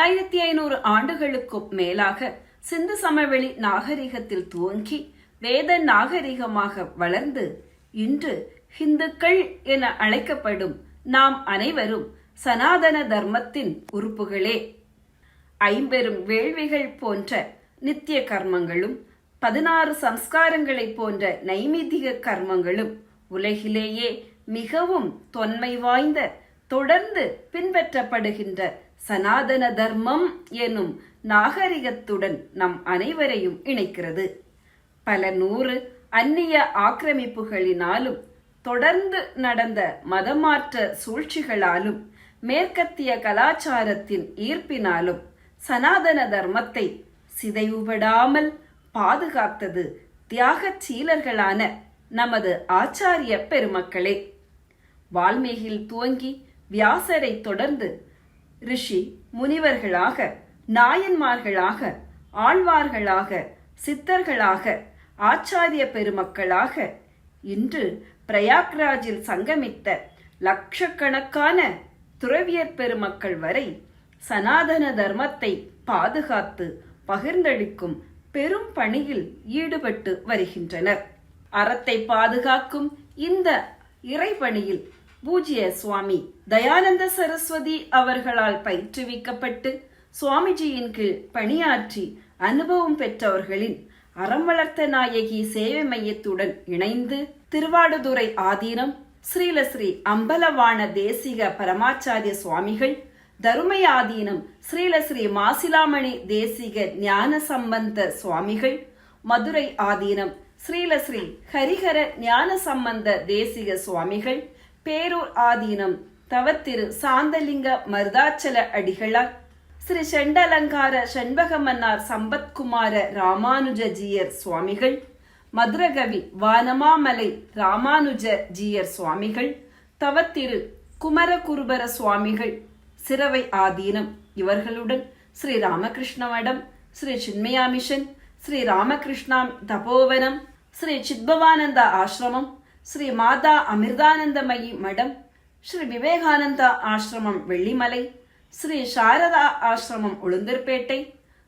நாலாயிரத்தி ஐநூறு ஆண்டுகளுக்கும் மேலாக சிந்து சமவெளி நாகரிகத்தில் துவங்கி வேத நாகரிகமாக வளர்ந்து இன்று ஹிந்துக்கள் என அழைக்கப்படும் நாம் அனைவரும் சனாதன தர்மத்தின் உறுப்புகளே. ஐம்பெரும் வேள்விகள் போன்ற நித்திய கர்மங்களும் பதினாறு சம்ஸ்காரங்களை போன்ற நைமிதிக கர்மங்களும் உலகிலேயே மிகவும் தொன்மை வாய்ந்த தொடர்ந்து பின்பற்றப்படுகின்ற சனாதன தர்மம் எனும் நாகரிகத்துடன் நம் அனைவரையும் இணைக்கிறது. பல நூறு அந்நிய ஆக்கிரமிப்புகளினாலும் தொடர்ந்து நடந்த மதமாற்ற சூழ்ச்சிகளாலும் மேற்கத்திய கலாச்சாரத்தின் ஈர்ப்பினாலும் சனாதன தர்மத்தை சிதைவுபடாமல் பாதுகாத்தது தியாகச் சீலர்களான நமது ஆச்சாரிய பெருமக்களே. வால்மீகியில் துவங்கி வியாசரை தொடர்ந்து ரிஷி முனிவர்களாக நாயன்மார்களாக ஆழ்வார்களாக சித்தர்களாக ஆச்சாரிய பெருமக்களாக இன்று பிரயாக்ராஜில் சங்கமித்த லட்சக்கணக்கான துறவியர் பெருமக்கள் வரை சனாதன தர்மத்தை பாதுகாத்து பகிர்ந்தளிக்கும் பெரும் பணியில் ஈடுபட்டு வருகின்றனர். அறத்தை பாதுகாக்கும் இந்த இறைபணியில் பூஜ்ய சுவாமி தயானந்த சரஸ்வதி அவர்களால் பயிற்றுவிக்கப்பட்டு சுவாமிஜியின் கீழ் பணியாற்றி அனுபவம் பெற்றவர்களின் அறம் வளர்த்த நாயகி சேவை மையத்துடன் இணைந்து திருவாடுதுறை ஆதீனம் ஸ்ரீலஸ்ரீ அம்பலவான தேசிக பரமாச்சாரிய சுவாமிகள் தருமை ஆதீனம் ஸ்ரீலஸ்ரீ மாசிலாமணி தேசிக ஞான சம்பந்த சுவாமிகள் மதுரை ஆதீனம் ஸ்ரீலஸ்ரீ ஹரிஹர ஞான சம்பந்த தேசிக சுவாமிகள் பேரூர் ஆதீனம் தவத்திரு சாந்தலிங்க மருதாச்சல அடிகளார். ஸ்ரீ செண்டலங்கார செண்பகமன்னார் சம்பத்குமார ராமானுஜஜீயர் சுவாமிகள். மதுரகவி வானமாமலை ராமானுஜ ஜீயர் சுவாமிகள். தவத்திரு குமரகுருபர சுவாமிகள். சிறவை ஆதீனம் இவர்களுடன் ஸ்ரீ ராமகிருஷ்ண மடம் ஸ்ரீ சின்மயா மிஷன் ஸ்ரீ ராமகிருஷ்ணா தபோவனம் ஸ்ரீ சித்பவானந்த ஆசிரமம் ஸ்ரீ மாதா அமிர்தானந்தமயி மடம் ஸ்ரீ விவேகானந்தா ஆசிரமம் வெள்ளிமலை ஸ்ரீ சாரதா ஆசிரமம் உளுந்தூர்பேட்டை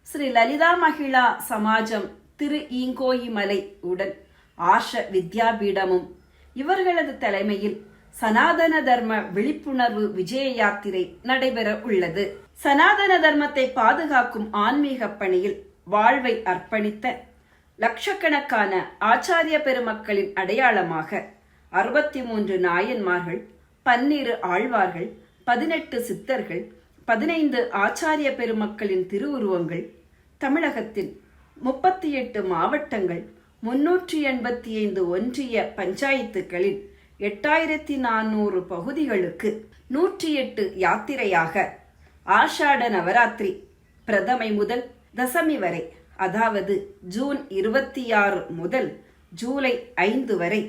ஸ்ரீ லலிதா மகிழா சமாஜம் திரு ஈங்கோயி மலை உடன் ஆஷ வித்யாபீடமும். இவர்களது தலைமையில் சனாதன தர்ம விழிப்புணர்வு விஜய யாத்திரை நடைபெற உள்ளது. சனாதன தர்மத்தை பாதுகாக்கும் ஆன்மீக பணியில் வாழ்வை அர்ப்பணித்த லட்சக்கணக்கான ஆச்சாரிய பெருமக்களின் அடையாளமாக அறுபத்தி மூன்று நாயன்மார்கள் பன்னிரு ஆழ்வார்கள் பதினெட்டு சித்தர்கள் பதினைந்து ஆச்சாரிய பெருமக்களின் திருவுருவங்கள் தமிழகத்தில் முப்பத்தி எட்டு மாவட்டங்கள் முன்னூற்றி எண்பத்தி ஐந்து ஒன்றிய பஞ்சாயத்துகளில் எட்டாயிரத்தி நானூறு பகுதிகளுக்கு நூற்றி எட்டு யாத்திரையாக ஆஷாட நவராத்திரி பிரதமை முதல் தசமி வரை அதாவது ஜூன் இருபத்தி ஆறு முதல் ஜூலை ஐந்து வரை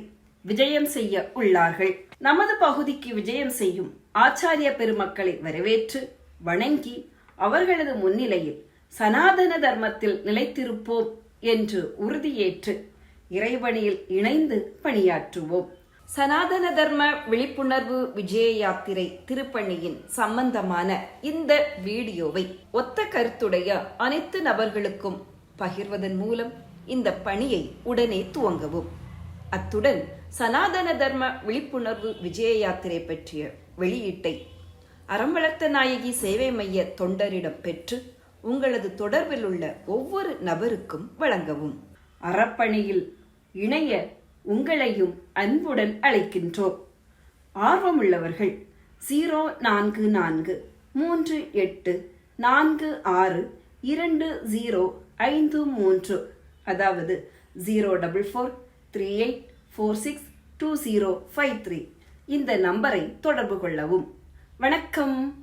விஜயம் செய்ய உள்ளார்கள். நமது பகுதிக்கு விஜயம் செய்யும் ஆச்சாரிய பெருமக்களை வரவேற்று வணங்கி அவர்களது முன்னிலையில் சனாதன தர்மத்தில் நிலைத்திருப்போம் என்று உறுதியேற்று இறைவனியில் இணைந்து பணியாற்றுவோம். சனாதன தர்ம விழிப்புணர்வு விஜய யாத்திரை திருப்பணியின் சம்பந்தமான இந்த வீடியோவை ஒத்த கருத்துடைய அனைத்து நபர்களுக்கும் பகிர்வதன் மூலம் இந்த பணியை உடனே துவங்கவும். அத்துடன் சனாதன தர்ம விழிப்புணர்வு விஜய யாத்திரை பற்றிய வெளியீட்டை அறம்பளத்த நாயகி சேவை மைய தொண்டரிடம் பெற்று உங்களது தொடர்பில் உள்ள ஒவ்வொரு நபருக்கும் வழங்கவும். அறப்பணியில் இணைய உங்களையும் அன்புடன் அழைக்கின்றோம். ஆர்வமுள்ளவர்கள் ஜீரோ நான்கு நான்கு மூன்று எட்டு நான்கு ஆறு இரண்டு ஜீரோ ஐந்து மூன்று அதாவது zero double four three eight four six two zero five three இந்த நம்பரை தொடர்பு கொள்ளவும். வணக்கம்.